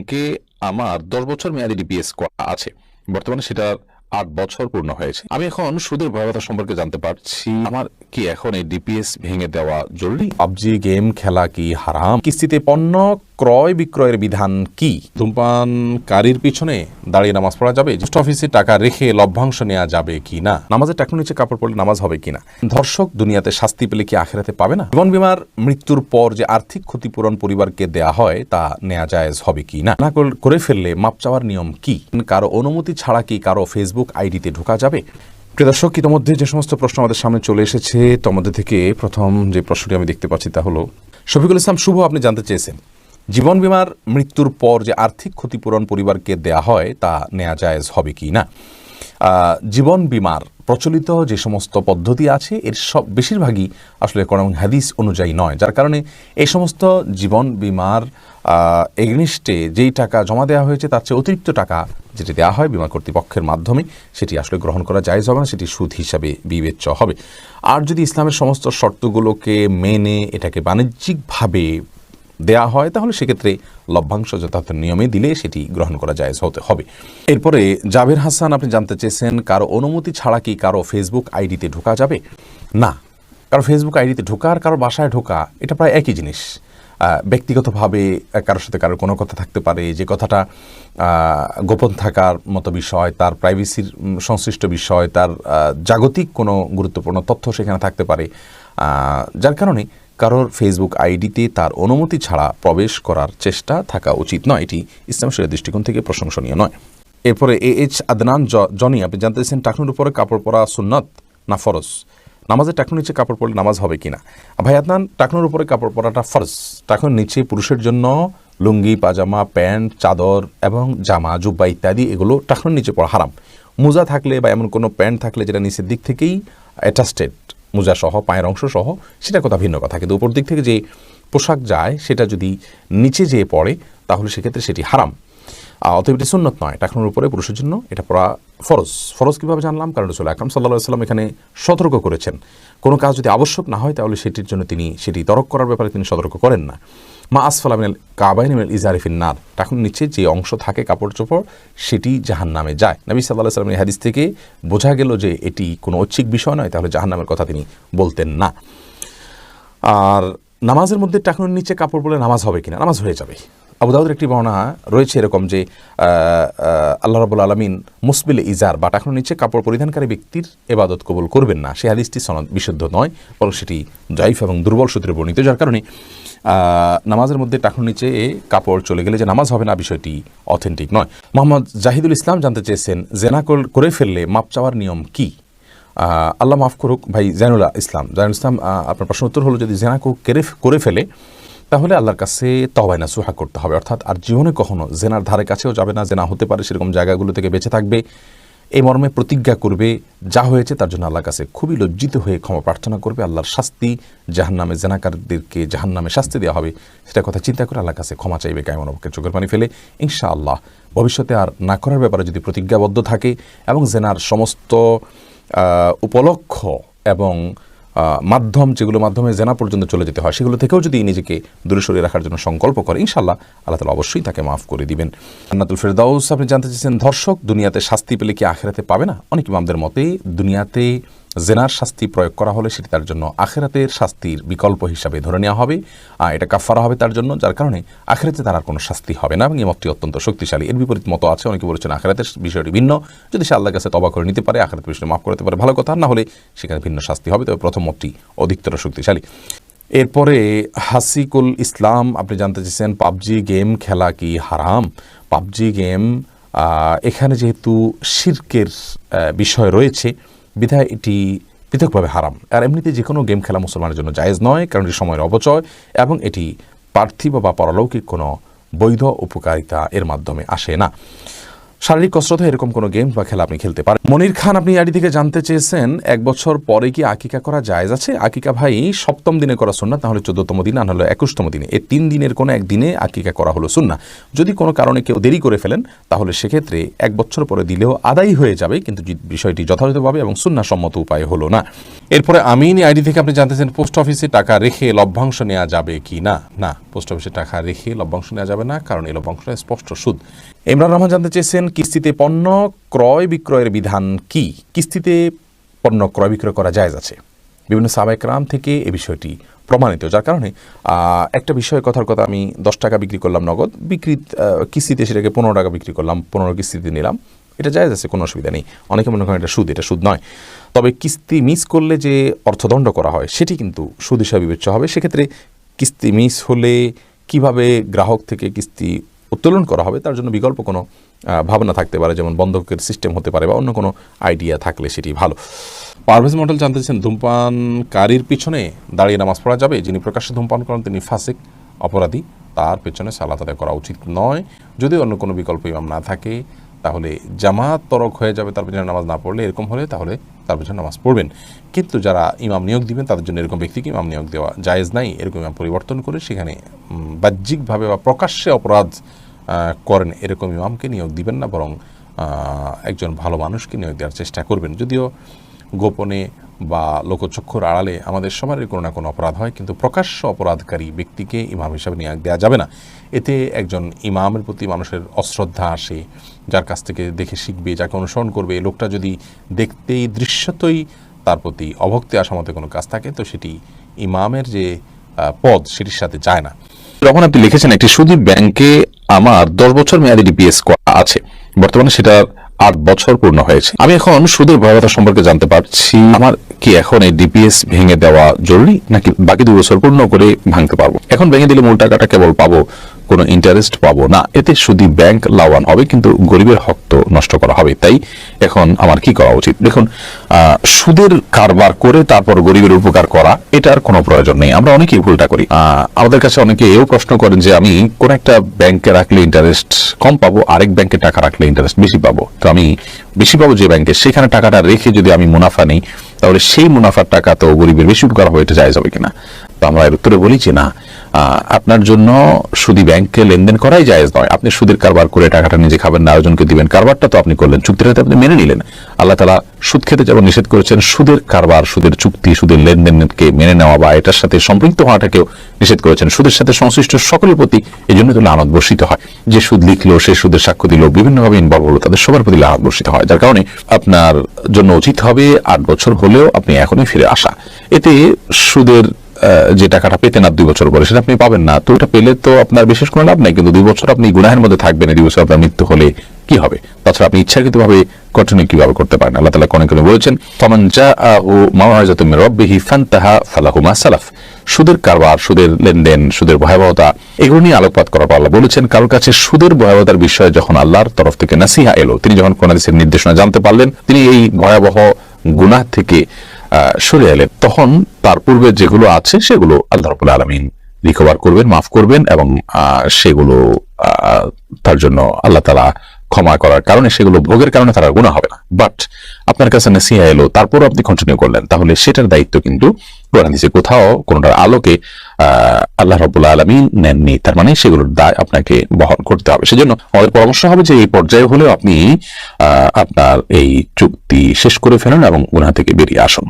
ব্যাংকে আমার দশ বছর মেয়াদি ডিপিএস আছে। বর্তমানে সেটা আট বছর পূর্ণ হয়েছে। আমি এখন সুদের ভয়াবহতা সম্পর্কে জানতে পারছি। আমার কি এখন এই ডিপিএস ভেঙে দেওয়া জরুরি? পাবজি গেম খেলা কি হারাম? কিস্তিতে পণ্য ক্রয় বিক্রয়ের বিধান কি? ধূমপানকারীর পিছনে দাঁড়িয়ে নামাজ পড়া যাবে? পোস্ট অফিসে টাকা রেখে লভ্যাংশ নেওয়া যাবে কি না? নামাজের টাকা নিচে কাপড় পরলে নামাজ হবে কি না? ধর্ষক দুনিয়াতে শাস্তি পেলে কি আখেরাতে পাবে না? জীবন বিমার মৃত্যুর পর যে আর্থিক ক্ষতিপূরণ পরিবারকে দেয়া হয়, তা নেওয়া জায়েজ হবে কি না? না করে ফেললে মাপ চাওয়ার নিয়ম কি? কারও অনুমতি ছাড়া কি কারও ফেসবুক আইডিতে ঢোকা যাবে? প্রিয় দর্শক, ইতিমধ্যে যে সমস্ত প্রশ্ন আমাদের সামনে চলে এসেছে তোমাদের থেকে প্রথম যে প্রশ্নটি আমি দেখতে পাচ্ছি তা হলো, শফিকুল ইসলাম শুভ, আপনি জানতে চেয়েছেন। জীবন বিমার মৃত্যুর পর যে আর্থিক ক্ষতিপূরণ পরিবারকে দেয়া হয়, তা নেওয়া জায়েজ হবে কি না? জীবন বিমার প্রচলিত যে সমস্ত পদ্ধতি আছে, এর সব বেশিরভাগই আসলে এবং হাদিস অনুযায়ী নয়। যার কারণে এই সমস্ত জীবন বিমার এগনিস্টে যেই টাকা জমা দেওয়া হয়েছে, তার চেয়ে অতিরিক্ত টাকা যেটি দেওয়া হয় বিমা কর্তৃপক্ষের মাধ্যমে, সেটি আসলে গ্রহণ করা যায় হবে না, সেটি সুদ হিসাবে বিবেচ্য হবে। আর যদি ইসলামের সমস্ত শর্তগুলোকে মেনে এটাকে বাণিজ্যিকভাবে দেয়া হয়, তাহলে সেক্ষেত্রে লভ্যাংশ যথার্থ নিয়মে দিলে সেটি গ্রহণ করা যায় হতে হবে। এরপরে জাভের হাসান, আপনি জানতে চেয়েছেন, কারও অনুমতি ছাড়া কি কারও ফেসবুক আইডিতে ঢোকা যাবে? না, কারও ফেসবুক আইডিতে ঢোকা আর কারও বাসায় ঢোকা, এটা প্রায় একই জিনিস। ব্যক্তিগতভাবে কারোর সাথে কারোর কোনো কথা থাকতে পারে, যে কথাটা গোপন থাকার মতো বিষয়, তার প্রাইভেসির সংশ্লিষ্ট বিষয়, তার জাগতিক কোনো গুরুত্বপূর্ণ তথ্য সেখানে থাকতে পারে। যার কারণে কারোর ফেসবুক আইডিতে তার অনুমতি ছাড়া প্রবেশ করার চেষ্টা থাকা উচিত নয়। এটি ইসলাম শরীর দৃষ্টিকোণ থেকে প্রশংসনীয় নয়। এরপরে এ এইচ আদনান জনি, আপনি জানতে চাইছেন টাকনুর উপরে কাপড় পরা সুন্নত না ফরজ? নামাজের টাকনুর নিচে কাপড় পরলে নামাজ হবে কিনা? ভাই আদনান, টাকনুর উপরে কাপড় পরাটা ফরজ। টাকনুর নিচে পুরুষের জন্য লুঙ্গি, পাজামা, প্যান্ট, চাদর এবং জামা, জুব্বা ইত্যাদি, এগুলো টাকনুর নিচে পড়া হারাম। মোজা থাকলে বা এমন কোনো প্যান্ট থাকলে যেটা নিচের দিক থেকেই অ্যাটাস্টেড মোজা সহ পায়ের অংশ সহ সেটা কথা ভিন্ন কথা। কিন্তু উপর দিক থেকে যে পোশাক যায়, সেটা যদি নিচে যেয়ে পড়ে, তাহলে সেক্ষেত্রে সেটি হারাম। অতএব এটি সুন্নত নয়। টাকানোর উপরে পুরুষের জন্য এটা পড়া ফরজ। ফরজ কীভাবে জানলাম? কারণ রসুল আকরাম সাল্লাহ সাল্লাম এখানে সতর্ক করেছেন। কোনো কাজ যদি আবশ্যক না হয়, তাহলে সেটির জন্য তিনি, সেটি তরক করার ব্যাপারে তিনি সতর্ক করেন না। মা আসফাল আমিনাল কাবাইন মিনাল ইজারিফিন নার এখন নিচে যে অংশ থাকে কাপড় চোপড়, সেটি জাহান নামে যায়। নবী সাল্লাহ সাল্লামের হাদিস থেকে বোঝা গেল যে এটি কোনো ঐচ্ছিক বিষয় নয়, তাহলে জাহান নামের কথা তিনি বলতেন না। আর নামাজের মধ্যে টাকনুর নিচে কাপড় পরলে নামাজ হবে কিনা? নামাজ হয়ে যাবে। আবু দাউদের একটি বর্ণনা রয়েছে এরকম যে আল্লাহ রাবুল আলমিন মুসবিল ইজার বা টাকনুর নিচে কাপড় পরিধানকারী ব্যক্তির এবাদত কবুল করবেন না। সে হাদিসটি সনদ বিশুদ্ধ নয়, বরং সেটি জয়ীফ এবং দুর্বল সূত্রে বর্ণিত, যার কারণে নামাজের মধ্যে টাকনুর নিচে কাপড় চলে গেলে যে নামাজ হবে না, বিষয়টি অথেন্টিক নয়। মোহাম্মদ জাহিদুল ইসলাম জানতে চেয়েছেন, জেনা কর- ফেললে মাপ চাওয়ার নিয়ম কী? আল্লাহ মাফ করুক ভাই জাইনুল্লাহ ইসলাম। জাইনুল ইসলাম আপনার প্রশ্ন উত্তর হলো, যদি জেনা কেরে করে ফেলে, তাহলে আল্লাহর কাছে তবায় না সুহা করতে হবে। অর্থাৎ আর জীবনে কখনো জেনার ধারে কাছেও যাবে না, জেনা হতে পারে সেরকম জায়গাগুলো থেকে বেঁচে থাকবে, এই মর্মে প্রতিজ্ঞা করবে, যা হয়েছে তার জন্য আল্লাহর কাছে খুবই লজ্জিত হয়ে ক্ষমা প্রার্থনা করবে। আল্লাহর শাস্তি জাহান্নামে জেনাকারদেরকে জাহান্নামে শাস্তি দেওয়া হবে সেটা কথা চিন্তা করে আল্লাহর কাছে ক্ষমা চাইবে কায়মন চোখের পানি ফেলে, ইনশাআল্লাহ। ভবিষ্যতে আর না করার ব্যাপারে যদি প্রতিজ্ঞাবদ্ধ থাকে এবং জেনার সমস্ত উপলক্ষ এবং মাধ্যম যেগুলো মাধ্যমে জেনা পর্যন্ত চলে যেতে হয়, সেগুলো থেকেও যদি নিজেকে দূরে সরিয়ে রাখার জন্য সংকল্প করে ইনশাল্লাহ আল্লাহ তালা অবশ্যই তাকে মাফ করে দিবেন। আন্নাতুল ফেরদাউস, আপনি জানতে চেয়েছেন, ধর্ষক দুনিয়াতে শাস্তি পেলে কি আখেরাতে পাবে না? অনেক ইমামদের মতে, দুনিয়াতে জেনার শাস্তি প্রয়োগ করা হলে সেটি তার জন্য আখেরাতের শাস্তির বিকল্প হিসাবে ধরে নেওয়া হবে। আর এটা কাফারা হবে তার জন্য, যার কারণে আখেরাতে তার আর কোনো শাস্তি হবে না এবং এই মতটি অত্যন্ত শক্তিশালী। এর বিপরীত মতো আছে, অনেকে বলেছেন আখেরাতের বিষয়টি ভিন্ন। যদি সে আল্লাহর কাছে তবা করে নিতে পারে, আখেরাতের বিষয়টি মাফ করতে পারে, ভালো কথা। না হলে সেখানে ভিন্ন শাস্তি হবে, তবে প্রথম মতটি অধিকতর শক্তিশালী। এরপরে, হাসিকুল ইসলাম, আপনি জানতে চেয়েছেন পাবজি গেম খেলা কি হারাম? পাবজি গেম এখানে যেহেতু শির্কের বিষয় রয়েছে বিধায় এটি পৃথকভাবে হারাম। আর এমনিতে যে কোনো গেম খেলা মুসলমানের জন্য জায়েজ নয়, কারণ এটি সময়ের অপচয় এবং এটি পার্থিব বা পরলৌকিক কোনো বৈধ উপকারিতা এর মাধ্যমে আসে না। শারীরিক কসরত এরকম কোনো গেম বা খেলা আপনি খেলতে পারেন? মনির খান, আপনি আইডি থেকে জানতে চেয়েছেন, এক বছর পরে কি আকিকা করা জায়েজ আছে? আকিকা ভাই, সপ্তম দিনে করা সুন্না তাহলে চোদ্দতম দিন আর হলো একুশতম দিনে। এই তিন দিনের কোনো একদিনে আকিকা করা হলো সুন্না যদি কোনো কারণে কেউ দেরি করে ফেলেন, তাহলে সেক্ষেত্রে এক বছর পরে দিলেও আদায় হয়ে যাবে, কিন্তু বিষয়টি যথাযথভাবে এবং সুন্না সম্মত উপায় হলো না। এরপরে আমিন আইডি থেকে আপনি জানতেছেন পোস্ট অফিসে টাকা রেখে লভ্যাংশ নেওয়া যাবে কি না? না, পোস্ট অফিসে টাকা রেখে লভ্যাংশ নেওয়া যাবে না, কারণ এই লভ্যাংশ স্পষ্ট সুদ। ইমরান রহমান জানতে চেয়েছেন, কিস্তিতে পণ্য ক্রয় বিক্রয়ের বিধান কি? কিস্তিতে পণ্য ক্রয় বিক্রয় করা জায়েজ আছে। বিভিন্ন সাবাইকরাম থেকে এ বিষয়টি প্রমাণিত, যার কারণে একটা বিষয়ে কথার কথা আমি দশ টাকা বিক্রি করলাম নগদ বিক্রি কিস্তিতে সেটাকে পনেরো টাকা বিক্রি করলাম, পনেরো কিস্তিতে নিলাম। এটা জায়েজ আছে, কোনো অসুবিধা নেই। অনেকে মনে করেন এটা সুদ এটা সুদ নয়। তবে কিস্তি মিস করলে যে অর্থদণ্ড করা হয়, সেটি কিন্তু সুদ হিসাবে বিবেচ্য হবে। সেক্ষেত্রে কিস্তি মিস হলে কীভাবে গ্রাহক থেকে কিস্তি উত্তোলন করা হবে, তার জন্য বিকল্প কোনো ভাবনা থাকতে পারে, যেমন বন্ধকের সিস্টেম হতে পারে বা অন্য কোনো আইডিয়া থাকলে সেটি ভালো। পারভেজ মডেল জানতেছেন ধূমপানকারীর পিছনে দাঁড়িয়ে নামাজ পড়া যাবে? যিনি প্রকাশ্যে ধূমপান করেন, তিনি ফাসিক অপরাধী। তার পেছনে সালাত আদায় করা উচিত নয়। যদি অন্য কোনো বিকল্প ইমাম না থাকে তাহলে জামাত তরক হয়ে যাবে, তার পেছনে নামাজ না পড়লে এরকম হলে তাহলে তার পেছনে নামাজ পড়বেন। কিন্তু যারা ইমাম নিয়োগ দিবেন, তাদের জন্য এরকম ব্যক্তিকে ইমাম নিয়োগ দেওয়া জায়েজ নাই, এরকম ইমাম পরিবর্তন করে সেখানে বাহ্যিকভাবে বা প্রকাশ্যে অপরাধ করেন, এরকম ইমামকে নিয়োগ দিবেন না, বরং একজন ভালো মানুষকে নিয়োগ দেওয়ার চেষ্টা করবেন। যদিও গোপনে বা লোকচক্ষুর আড়ালে আমাদের সবারই কোনো না কোনো অপরাধ হয়, কিন্তু প্রকাশ্য অপরাধকারী ব্যক্তিকে ইমাম হিসাবে নিয়োগ দেওয়া যাবে না। এতে একজন ইমামের প্রতি মানুষের অশ্রদ্ধা আসে, যার কাছ থেকে দেখে শিখবে, যাকে অনুসরণ করবে। লোকটা যদি দেখতেই দৃশ্যতই তার প্রতি অভক্তি আসা মতো কোনো কাজ থাকে, তো সেটি ইমামের যে পদ সেটির সাথে যায় না। যখন আপনি লিখেছেন একটি সুদী ব্যাংকে আমার দশ বছর মেয়াদি ডিপিএস আছে। বর্তমানে সেটা আট বছর পূর্ণ হয়েছে। আমি এখন সুদের ভয়াবহতা সম্পর্কে জানতে পারছি। আমার কি এখন এই ডিপিএস ভেঙে দেওয়া জরুরি, নাকি বাকি দু বছর পূর্ণ করে ভাঙতে পারব? এখন ভেঙে দিলে মূল টাকাটা কেবল পাবো কোনো ইন্টারেস্ট পাবো না। এতে সুদী ব্যাংক লাভবান হবে, কিন্তু গরিবের হক তো নষ্ট করা হবে। তাই এখন আমার কি করা উচিত? দেখুন সুদের কারবার করে তারপর গরিবের উপকার করা, এটার কোনো প্রয়োজন নেই। আমরা অনেকেই ভুলটা করি। আমাদের কাছে অনেকে এও প্রশ্ন করেন যে, আমি কোন একটা ব্যাংকে রাখলে ইন্টারেস্ট কম পাবো, আরেক ব্যাংকে টাকা রাখলে ইন্টারেস্ট বেশি পাবো? তো আমি বেশি পাবো যে ব্যাংকে সেখানে টাকাটা রেখে যদি আমি মুনাফা নেই, তাহলে সেই মুনাফার টাকা তো গরিবের বেশি উপকার হবে, এটা যায় যাবে কিনা? তো আমরা এর উত্তরে বলি যে না আপনার জন্য সুদী ব্যাংকে লেনদেন করাই জায়েজ নয়। আপনি সুদের কারবার করে টাকাটা নিজে খাবেন না আরেকজনকে দিবেন। কারবারটা তো আপনি করলেন। চুক্তিটা তো আপনি মেনে নিলেন। আল্লাহ তালা সুদ খেতে যেমন নিষেধ করেছেন, সুদের কারবার, সুদের চুক্তি, সুদের লেনদেনকে মেনে নেওয়া বা এটার সাথে সম্পৃক্ত হওয়াটাকেও নিষেধ করেছেন। সুদের সাথে সংশ্লিষ্ট সকলের প্রতি এই জন্য তো লানত বর্ষিত হয়। যে সুদ লিখলো, সে সুদের সাক্ষ্য দিল, বিভিন্নভাবে ইনভলভ হলো, তাদের সবার প্রতি লানত বর্ষিত হয়। যার কারণে আপনার জন্য উচিত হবে আট বছর হলেও আপনি এখনই ফিরে আসা। এতে সুদের যে টাকাটা পেতেন আর দুই বছর পরে, সেটা আপনি পাবেন না। তো ওটা পেলে তো আপনার বিশেষ কোনো লাভ নাই, কিন্তু দুই বছর আপনি গুনাহের মধ্যে থাকবেন দুই বছর আপনার মৃত্যু হলে কি হবে? তাছাড়া আপনি ইচ্ছাকৃত ভাবে কঠিন কীভাবে করতে পারেন? আল্লাহ তালা কোনে কোনে বলেছেন, ফমান যা ও মাওয়াজাতুম মির রাব্বিহি ফান্তাহা ফালাহু মা সালাফ। সুদের কারবার, সুদের লেনদেন, সুদের ভয়াবহতা, এগুলো নিয়ে আলোকপাত করার পর আল্লাহ বলেছেন, কারোর কাছে সুদের ভয়াবহতার বিষয়ে যখন আল্লাহর তরফ থেকে নাসিহা এলো, তিনি যখন কোন নির্দেশনা জানতে পারলেন, তিনি এই ভয়াবহ গুনাহ থেকে সরে এলেন তখন তার পূর্বে যেগুলো আছে সেগুলো আল্লাহ রবুল্লা আলমিন রিকভার করবেন, মাফ করবেন এবং সেগুলো তার জন্য আল্লাহ তালা ক্ষমা করার কারণে সেগুলো ভোগের কারণে তারা গুণা হবে না। বাট আপনার কাছে নেসিয়া এলো তারপর আপনি কন্টিনিউ করলেন, তাহলে সেটার দায়িত্ব কিন্তু কোরআন দিছে। কোথাও কোনটার আলোকে আল্লাহ রবুল্লা আলমী নেননি। তার মানে সেগুলোর দায় আপনাকে বহন করতে হবে। সেজন্য আমাদের পরামর্শ হবে যে এই পর্যায়ে হলেও আপনি আপনার এই চুক্তি শেষ করে ফেলুন এবং গুণা থেকে বেরিয়ে আসুন।